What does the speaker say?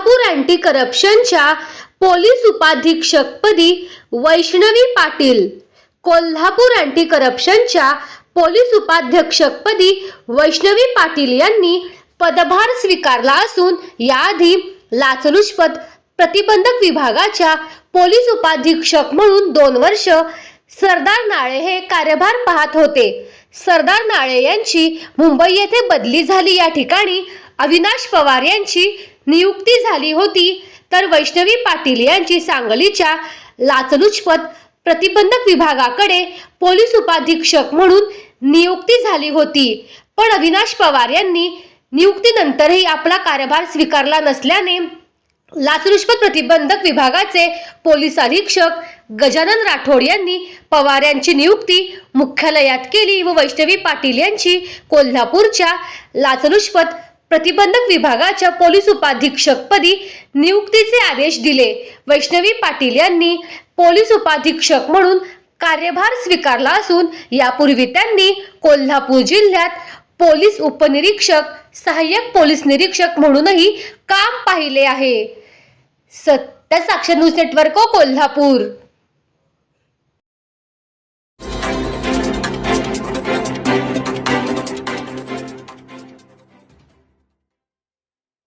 Kolhapur anti करप्शनच्या police उपाधीक्षकपदी Vaishnavi Patil. Kolhapur anti करप्शनच्या पोलीस उपाध्यक्षपदी वैष्णवी पाटील यांनी पदभार स्वीकारला असून याआधी लाचलुचपत प्रतिबंधक विभागाच्या पोलीस उपाधीक्षक म्हणून दोन वर्ष सरदार नाळे हे कार्यभार पाहत होते. सरदार नाळे यांची मुंबई येथे बदली झाली या ठिकाणी अविनाश पवार यांची नियुक्ती झाली होती. तर वैष्णवी पाटील यांची सांगलीच्या लाचलुचपत प्रतिबंधक विभागाकडे पोलीस उपाधीक्षक म्हणून नियुक्ती झाली होती. पण अविनाश पवार यांनी नियुक्तीनंतरही आपला कार्यभार स्वीकारला नसल्याने लाचलुचपत प्रतिबंधक विभागाचे पोलीस अधीक्षक गजानन राठोड यांनी पवार यांची नियुक्ती मुख्यालयात केली व वैष्णवी पाटील यांची कोल्हापूरच्या लाचलुचपत प्रतिबंधक विभागाच्या पोलीस उपाधीक्षकपदी नियुक्तीचे आदेश दिले. वैष्णवी पाटील यांनी पोलीस उपाधीक्षक म्हणून कार्यभार स्वीकारला असून यापूर्वी त्यांनी कोल्हापूर जिल्ह्यात पोलीस उपनिरीक्षक सहाय्यक पोलीस निरीक्षक म्हणूनही काम पाहिले आहे. सत्य साक्ष न्यूज नेटवर्क कोल्हापूर.